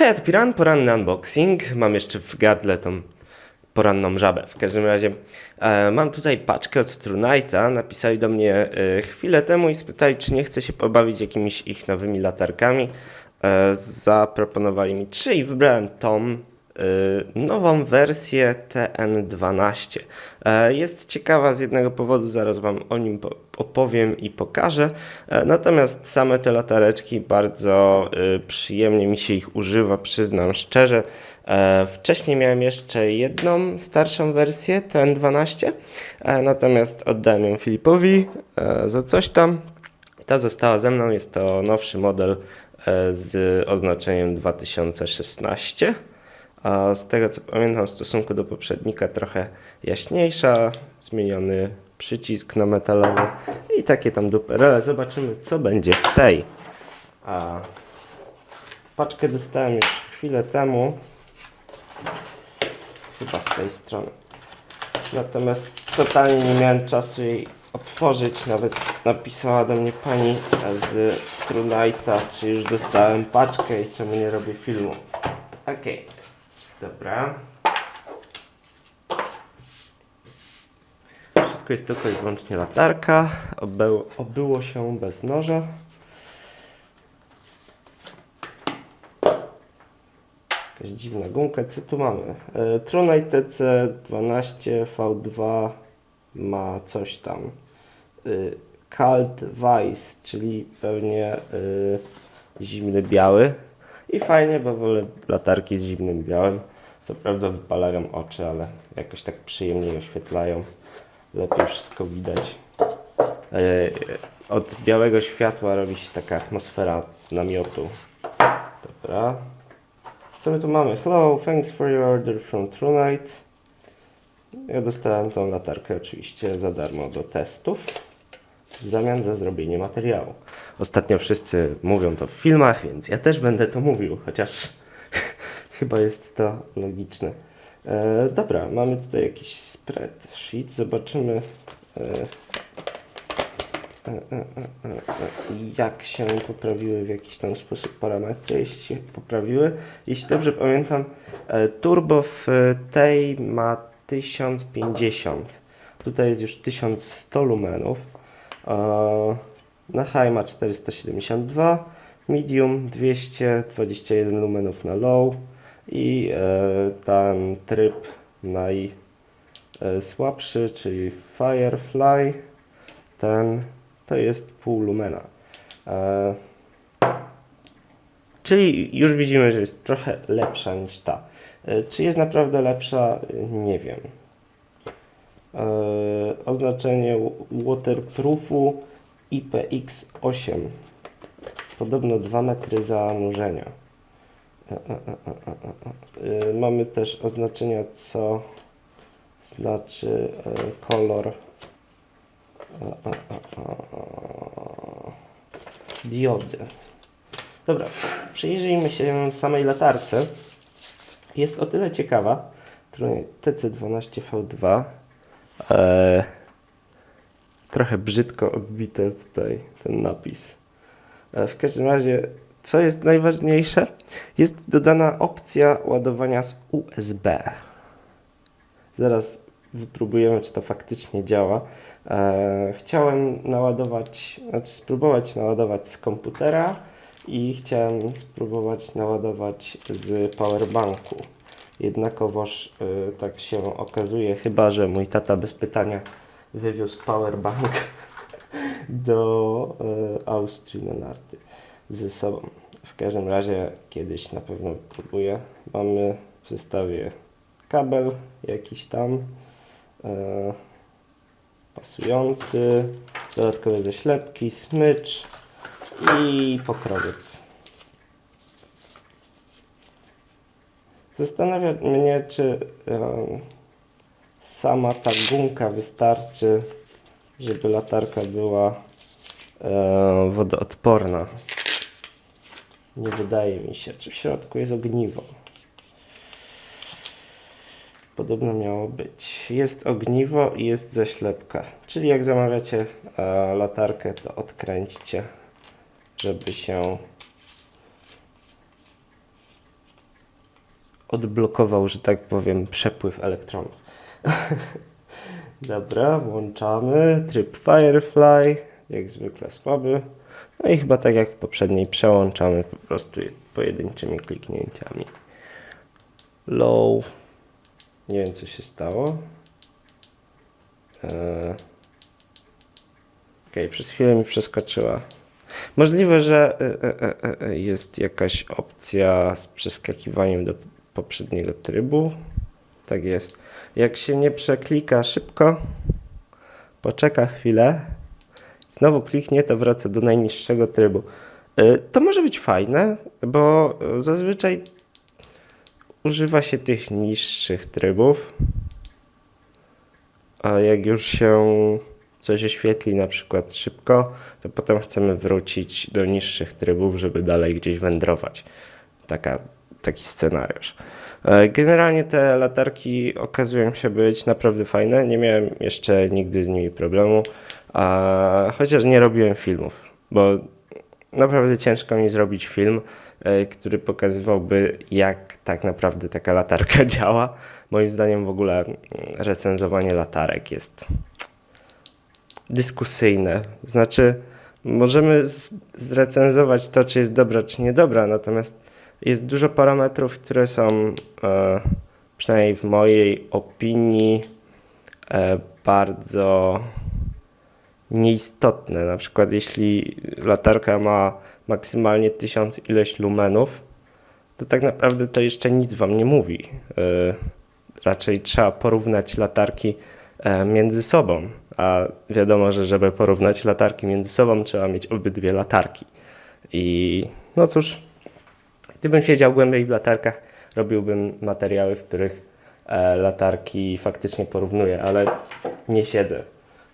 Hej, to Piran, poranny unboxing. Mam jeszcze w gardle tą poranną żabę. W każdym razie e, mam tutaj paczkę od Trunighta. Napisali do mnie e, chwilę temu i spytali, czy nie chcę się pobawić jakimiś ich nowymi latarkami. E, zaproponowali mi trzy i wybrałem tą nową wersję TN12. E, Jest ciekawa z jednego powodu, zaraz Wam o nim po- opowiem i pokażę. E, Natomiast same te latareczki bardzo przyjemnie mi się ich używa, przyznam szczerze. Wcześniej miałem jeszcze jedną starszą wersję TN12, e, natomiast oddałem ją Filipowi za coś tam. Ta została ze mną, jest to nowszy model z oznaczeniem 2016. A z tego co pamiętam w stosunku do poprzednika trochę jaśniejsza, zmieniony przycisk na metalowy i takie tam duperele. Zobaczymy co będzie w tej. A paczkę dostałem już chwilę temu. Chyba z tej strony. Natomiast totalnie nie miałem czasu jej otworzyć. Nawet napisała do mnie pani z Trunighta, czy już dostałem paczkę i czemu nie robię filmu. Okej, dobra. Wszystko jest tylko i wyłącznie latarka. Obyło, obyło się bez noża. Jakaś dziwna gumka. Co tu mamy? E, Trunight TC12 V2 ma coś tam. Y, Kalt Weiss, czyli pewnie y, zimny biały. I fajnie, bo wolę latarki z zimnym białym. Co prawda wypalają oczy, ale jakoś tak przyjemniej oświetlają. Lepiej wszystko widać. E, Od białego światła robi się taka atmosfera namiotu. Dobra. Co my tu mamy? Hello, thanks for your order from TrueNight. Ja dostałem tą latarkę oczywiście za darmo do testów w zamian za zrobienie materiału. Ostatnio wszyscy mówią to w filmach, więc ja też będę to mówił, chociaż chyba jest to logiczne. E, dobra, mamy tutaj jakiś spreadsheet, zobaczymy e, e, e, e, e, jak się poprawiły w jakiś tam sposób parametry, jeśli się poprawiły. Jeśli dobrze pamiętam, e, turbo w tej ma 1050. Tutaj jest już 1100 lumenów. Na high ma 472, medium 221 lumenów na low i e, ten tryb najsłabszy, czyli Firefly, ten to jest pół lumena. E, Czyli już widzimy, że jest trochę lepsza niż ta. E, Czy jest naprawdę lepsza? Nie wiem. E, oznaczenie waterproofu IPX8. Podobno 2 metry zanurzenia. E, e, Mamy też oznaczenia, co znaczy kolor diody. Dobra, przyjrzyjmy się samej latarce. Jest o tyle ciekawa. Trochę TC12V2. E, trochę brzydko odbite tutaj ten napis. E, w każdym razie, co jest najważniejsze? Jest dodana opcja ładowania z USB. Zaraz wypróbujemy, czy to faktycznie działa. E, chciałem naładować, znaczy spróbować naładować z komputera i chciałem spróbować naładować z powerbanku. Jednakowoż y, tak się okazuje, chyba że mój tata bez pytania wywiózł powerbank do y, Austrii na narty ze sobą. W każdym razie kiedyś na pewno próbuję. Mamy w zestawie kabel jakiś tam y, pasujący, dodatkowe ześlepki, smycz i pokrowiec. Zastanawia mnie, czy sama ta gumka wystarczy, żeby latarka była wodoodporna. Nie wydaje mi się, czy w środku jest ogniwo. Podobno miało być. Jest ogniwo i jest zaślepka. Czyli jak zamawiacie e, latarkę, to odkręćcie, żeby się odblokował, że tak powiem, przepływ elektronów. Dobra, włączamy. Tryb Firefly, jak zwykle słaby. No i chyba tak jak w poprzedniej, przełączamy po prostu je pojedynczymi kliknięciami. Low. Nie wiem, co się stało. Eee. Okej, przez chwilę mi przeskoczyła. Możliwe, że e, e, e, jest jakaś opcja z przeskakiwaniem do poprzedniego trybu. Tak jest. Jak się nie przeklika szybko, poczeka chwilę, znowu kliknie, to wraca do najniższego trybu. E, To może być fajne, bo zazwyczaj używa się tych niższych trybów. A jak już się coś oświetli na przykład szybko, to potem chcemy wrócić do niższych trybów, żeby dalej gdzieś wędrować. Taka, taki scenariusz. E, Generalnie te latarki okazują się być naprawdę fajne. Nie miałem jeszcze nigdy z nimi problemu, a chociaż nie robiłem filmów, bo naprawdę ciężko mi zrobić film, e, który pokazywałby, jak tak naprawdę taka latarka działa. Moim zdaniem w ogóle mm, recenzowanie latarek jest dyskusyjne. Znaczy, możemy zrecenzować to, czy jest dobra, czy niedobra, natomiast jest dużo parametrów, które są, e, przynajmniej w mojej opinii, e, bardzo nieistotne. Na przykład, jeśli latarka ma maksymalnie 1000 ileś lumenów, to tak naprawdę to jeszcze nic wam nie mówi. E, raczej trzeba porównać latarki e, między sobą, a wiadomo, że żeby porównać latarki między sobą, trzeba mieć obydwie latarki. I no cóż, gdybym siedział głębiej w latarkach, robiłbym materiały, w których e, latarki faktycznie porównuję, ale nie siedzę.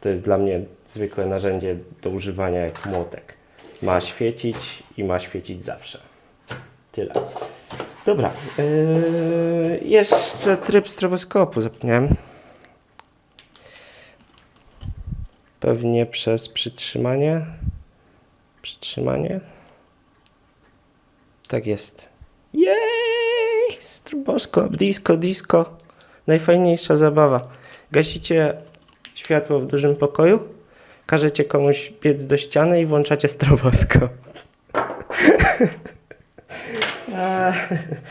To jest dla mnie zwykłe narzędzie do używania jak młotek. Ma świecić i ma świecić zawsze. Tyle. Dobra. Yy, jeszcze tryb stroboskopu zapomniałem. Pewnie przez przytrzymanie. Przytrzymanie. Tak jest. Jej! Stroboskop, disco, disco. Najfajniejsza zabawa. Gasicie światło w dużym pokoju, każecie komuś biec do ściany i włączacie stroboskop. A,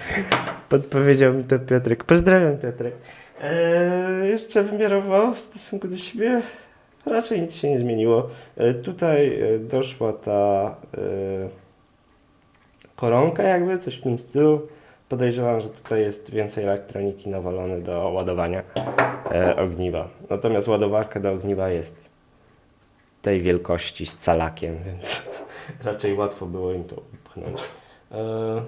Podpowiedział mi to Piotrek. Pozdrawiam Piotrek. Eee, jeszcze wymiarowo w stosunku do siebie raczej nic się nie zmieniło. E, tutaj e, doszła ta e, koronka jakby, coś w tym stylu. Podejrzewam, że tutaj jest więcej elektroniki nawalone do ładowania e, ogniwa. Natomiast ładowarka do ogniwa jest tej wielkości z calakiem, więc raczej łatwo było im to upchnąć. E,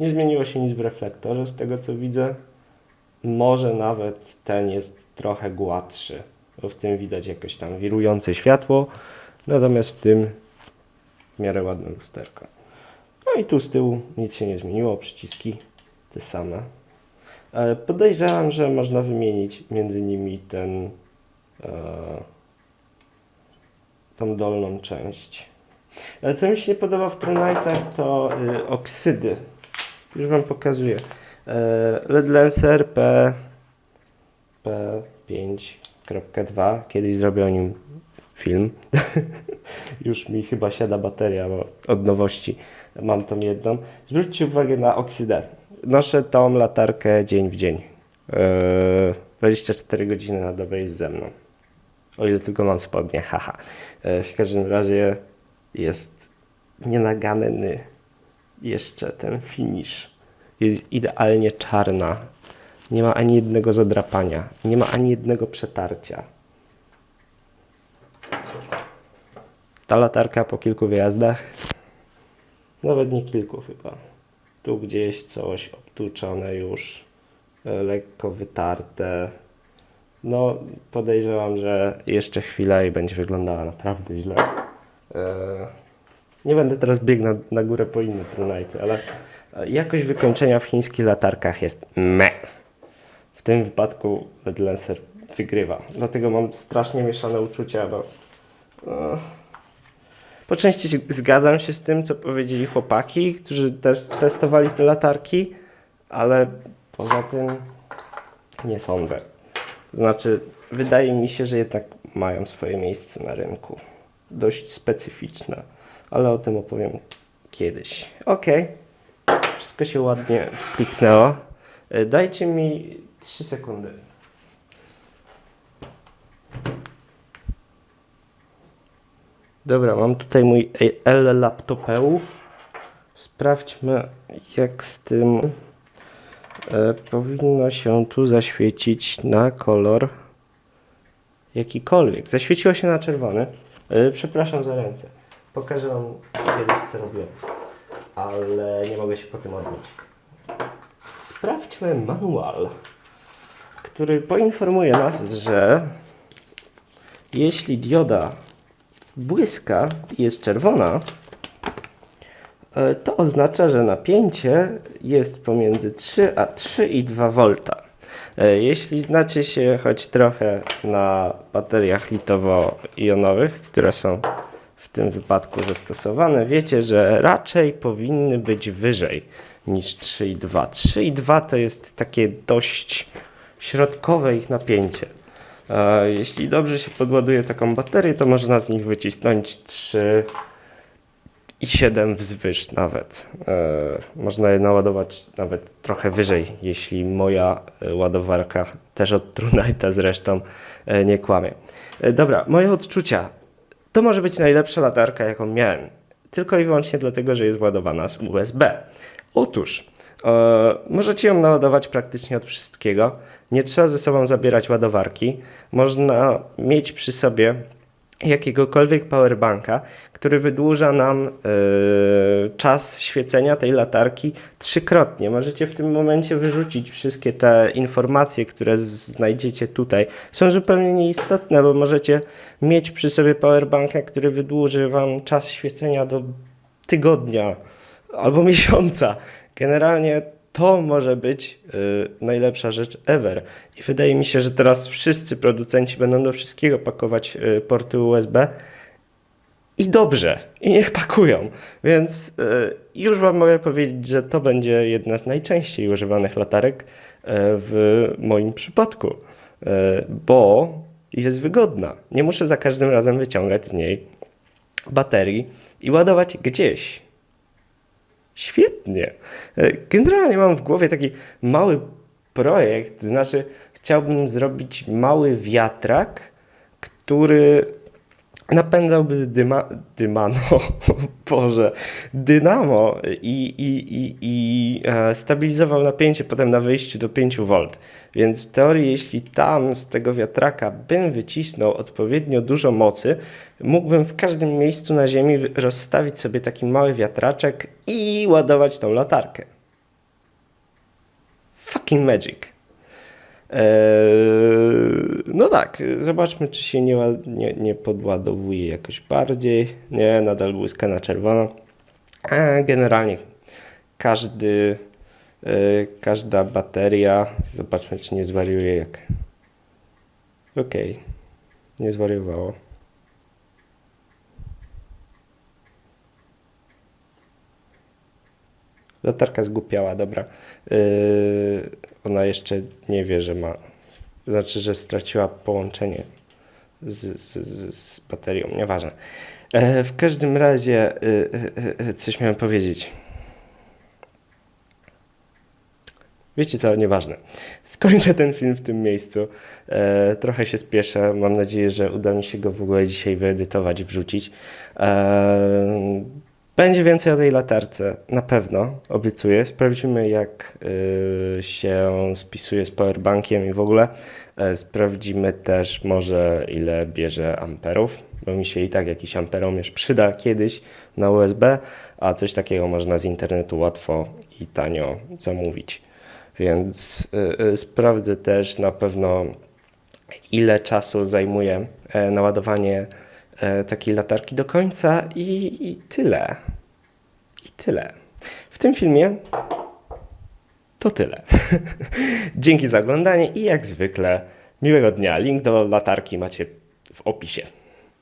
nie zmieniło się nic w reflektorze z tego co widzę. Może nawet ten jest trochę gładszy, bo w tym widać jakoś tam wirujące światło, natomiast w tym w miarę ładne lusterko. I tu z tyłu nic się nie zmieniło, przyciski te same. E, Podejrzewam, że można wymienić między nimi ten, e, tą dolną część. Co mi się nie podoba w Tronite'ach to y, oksydy. Już Wam pokazuję. E, LED Lancer P, P5.2. Kiedyś zrobię o nim film. Już mi chyba siada bateria, od nowości mam tą jedną. Zwróćcie uwagę na oksydę. Noszę tą latarkę dzień w dzień. E, 24 godziny na dobę jest ze mną. O ile tylko mam spodnie, haha. E, W każdym razie jest nienaganny jeszcze ten finish. Jest idealnie czarna. Nie ma ani jednego zadrapania. Nie ma ani jednego przetarcia. Ta latarka po kilku wyjazdach, nawet nie kilku chyba. Tu gdzieś coś obtłuczone już, e, lekko wytarte. No, podejrzewam, że jeszcze chwilę i będzie wyglądała naprawdę źle. Eee, nie będę teraz biegł na, na górę po inne Tronite, ale e, jakość wykończenia w chińskich latarkach jest me. W tym wypadku Lancer wygrywa. Dlatego mam strasznie mieszane uczucia, bo e, po części zgadzam się z tym, co powiedzieli chłopaki, którzy też testowali te latarki, ale poza tym nie sądzę. Znaczy, wydaje mi się, że jednak mają swoje miejsce na rynku. Dość specyficzne, ale o tym opowiem kiedyś. Okej, wszystko się ładnie kliknęło. E, Dajcie mi 3 sekundy. Dobra, mam tutaj mój L laptopeu. Sprawdźmy, jak z tym e, powinno się tu zaświecić na kolor jakikolwiek. Zaświeciło się na czerwony. E, przepraszam za ręce. Pokażę Wam kiedyś, co robię, ale nie mogę się po tym odbić. Sprawdźmy manual, który poinformuje nas, że jeśli dioda błyska i jest czerwona, e, to oznacza, że napięcie jest pomiędzy 3 a 3,2 V. E, Jeśli znacie się choć trochę na bateriach litowo-jonowych, które są w tym wypadku zastosowane, wiecie, że raczej powinny być wyżej niż 3,2. 3,2 to jest takie dość środkowe ich napięcie. E, Jeśli dobrze się podładuje taką baterię, to można z nich wycisnąć 3 i 7 wzwyż nawet. E, można je naładować nawet trochę wyżej, jeśli moja e, ładowarka, też od Trunite'a zresztą, nie kłamie. Dobra, moje odczucia. To może być najlepsza latarka, jaką miałem. Tylko i wyłącznie dlatego, że jest ładowana z USB. Otóż, możecie ją naładować praktycznie od wszystkiego. Nie trzeba ze sobą zabierać ładowarki. Można mieć przy sobie jakiegokolwiek powerbanka, który wydłuża nam e, czas świecenia tej latarki trzykrotnie. Możecie w tym momencie wyrzucić wszystkie te informacje, które znajdziecie tutaj. Są zupełnie nieistotne, bo możecie mieć przy sobie powerbanka, który wydłuży wam czas świecenia do tygodnia albo miesiąca. Generalnie to może być y, najlepsza rzecz ever. I wydaje mi się, że teraz wszyscy producenci będą do wszystkiego pakować y, porty USB. I dobrze, i niech pakują. Więc y, już Wam mogę powiedzieć, że to będzie jedna z najczęściej używanych latarek w moim przypadku, bo jest wygodna. Nie muszę za każdym razem wyciągać z niej baterii i ładować gdzieś. Świetnie. E, Generalnie mam w głowie taki mały projekt, to znaczy chciałbym zrobić mały wiatrak, który napędzałby dyma, dymano, Boże, dynamo i, i, i, i e, stabilizował napięcie potem na wyjściu do 5 V. Więc w teorii, jeśli tam z tego wiatraka bym wycisnął odpowiednio dużo mocy, mógłbym w każdym miejscu na Ziemi rozstawić sobie taki mały wiatraczek i ładować tą latarkę. Fucking magic. Eee, no tak, zobaczmy, czy się nie, nie, nie podładowuje jakoś bardziej. Nie, nadal błyska na czerwono. A generalnie każdy, e, każda bateria, zobaczmy, czy nie zwariuje jak. Okej, nie zwariowało. Latarka zgłupiała, dobra. Yy, ona jeszcze nie wie, że ma. Znaczy, że straciła połączenie z, z, z, baterią. Nieważne. E, w każdym razie, yy, yy, yy, coś miałem powiedzieć. Wiecie co, nieważne. Skończę ten film w tym miejscu. E, trochę się spieszę. Mam nadzieję, że uda mi się go w ogóle dzisiaj wyedytować, wrzucić. E, będzie więcej o tej latarce, na pewno, obiecuję. Sprawdzimy, jak y, się spisuje z powerbankiem i w ogóle. E, sprawdzimy też może, ile bierze amperów, bo mi się i tak jakiś amperomierz przyda kiedyś na USB, a coś takiego można z internetu łatwo i tanio zamówić. Więc y, y, sprawdzę też na pewno, ile czasu zajmuje e, naładowanie takiej latarki do końca i, i tyle. I tyle. W tym filmie to tyle. Dzięki za oglądanie i jak zwykle miłego dnia. Link do latarki macie w opisie.